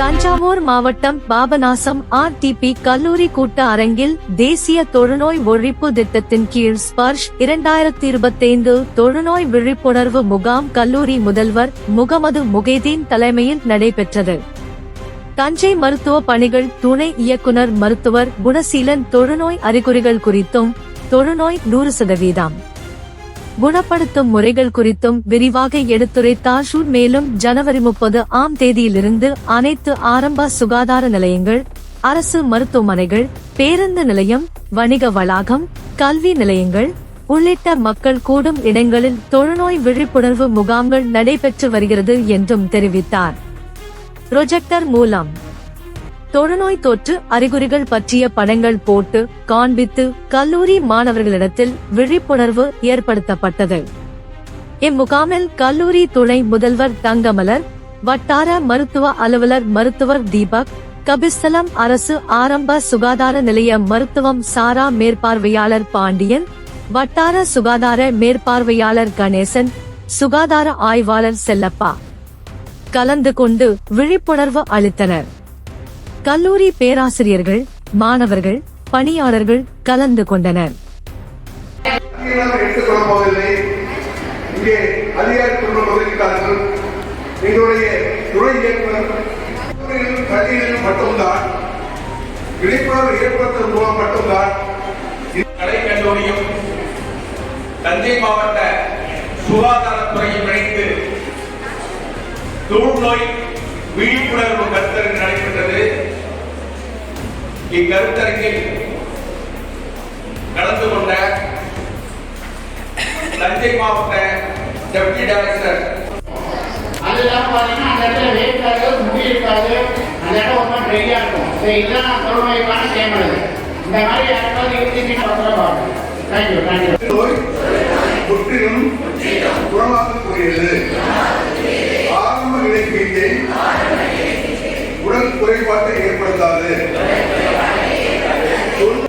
தஞ்சாவூர் மாவட்டம் பாபநாசம் ஆர்டிபி கல்லூரி கூட்ட அரங்கில் தேசிய தொழுநோய் ஒழிப்பு திட்டத்தின் கீழ் ஸ்பர்ஷ் இரண்டாயிரத்தி இருபத்தைந்து தொழுநோய் விழிப்புணர்வு முகாம் கல்லூரி முதல்வர் முகமது முகைதீன் தலைமையில் நடைபெற்றது. தஞ்சை மருத்துவ பணிகள் துணை இயக்குனர் மருத்துவர் குணசீலன் தொழுநோய் அறிகுறிகள் குறித்தும் தொழுநோய் நூறு சதவீதம். குணப்படுத்தும் முறைகள் குறித்தும் விரிவாக எடுத்துரைத்தார். ஷூர் மேலும் ஜனவரி முப்பது ஆம் தேதியிலிருந்து அனைத்து ஆரம்ப சுகாதார நிலையங்கள் அரசு மருத்துவமனைகள் பேருந்து நிலையம் வணிக வளாகம் கல்வி நிலையங்கள் உள்ளிட்ட மக்கள் கூடும் இடங்களில் தொழுநோய் விழிப்புணர்வு முகாம்கள் நடைபெற்று வருகிறது என்றும் தெரிவித்தார். ப்ரொஜெக்டர் மூலம் தொழுநோய் தொற்று அறிகுறிகள் பற்றிய படங்கள் போட்டு காண்பித்து கல்லூரி மாணவர்களிடத்தில் விழிப்புணர்வு ஏற்படுத்தப்பட்டது. இம்முகாமில் கல்லூரி துணை முதல்வர் தங்கமலர் வட்டார மருத்துவ அலுவலர் மருத்துவர் தீபக் கபிஸ்தலம் அரசு ஆரம்ப சுகாதார நிலைய மருத்துவம் சாரா மேற்பார்வையாளர் பாண்டியன் வட்டார சுகாதார மேற்பார்வையாளர் கணேசன் சுகாதார ஆய்வாளர் செல்லப்பா. கலந்து கொண்டு விழிப்புணர்வு அளித்தனர். கல்லூரி பேராசிரியர்கள் மாணவர்கள் பணியாளர்கள் கலந்து கொண்டனர். விழிப்புணர்வு ஏற்படுத்துவதன் மூலம் மட்டும்தான் தஞ்சை மாவட்ட சுகாதாரத்துறையும் இணைந்து தொழுநோய் விழிப்புணர்வு கருத்தரங்கு இக்கருத்தரங்கில் கலந்து கொண்ட தஞ்சை மாவட்ட டெப்டி டைரக்டர். அதெல்லாம் பார்த்தீங்கன்னா அந்த இடத்துல வெயில் இருக்காது முடி இருக்காது அந்த இடம் ட்ரையாக இருக்கும். ஸோ தொழுநோய்க்கான செய்யப்படுது இந்த மாதிரி யாருக்காவது இறுதி பார்த்துருப்பாங்க தேங்க்யூ தேங்க்யூ நோய் முற்றிலும் குணமாக்கக்கூடியது ஆரம்ப உடல் குறைபாட்டை ஏற்படுத்தாது.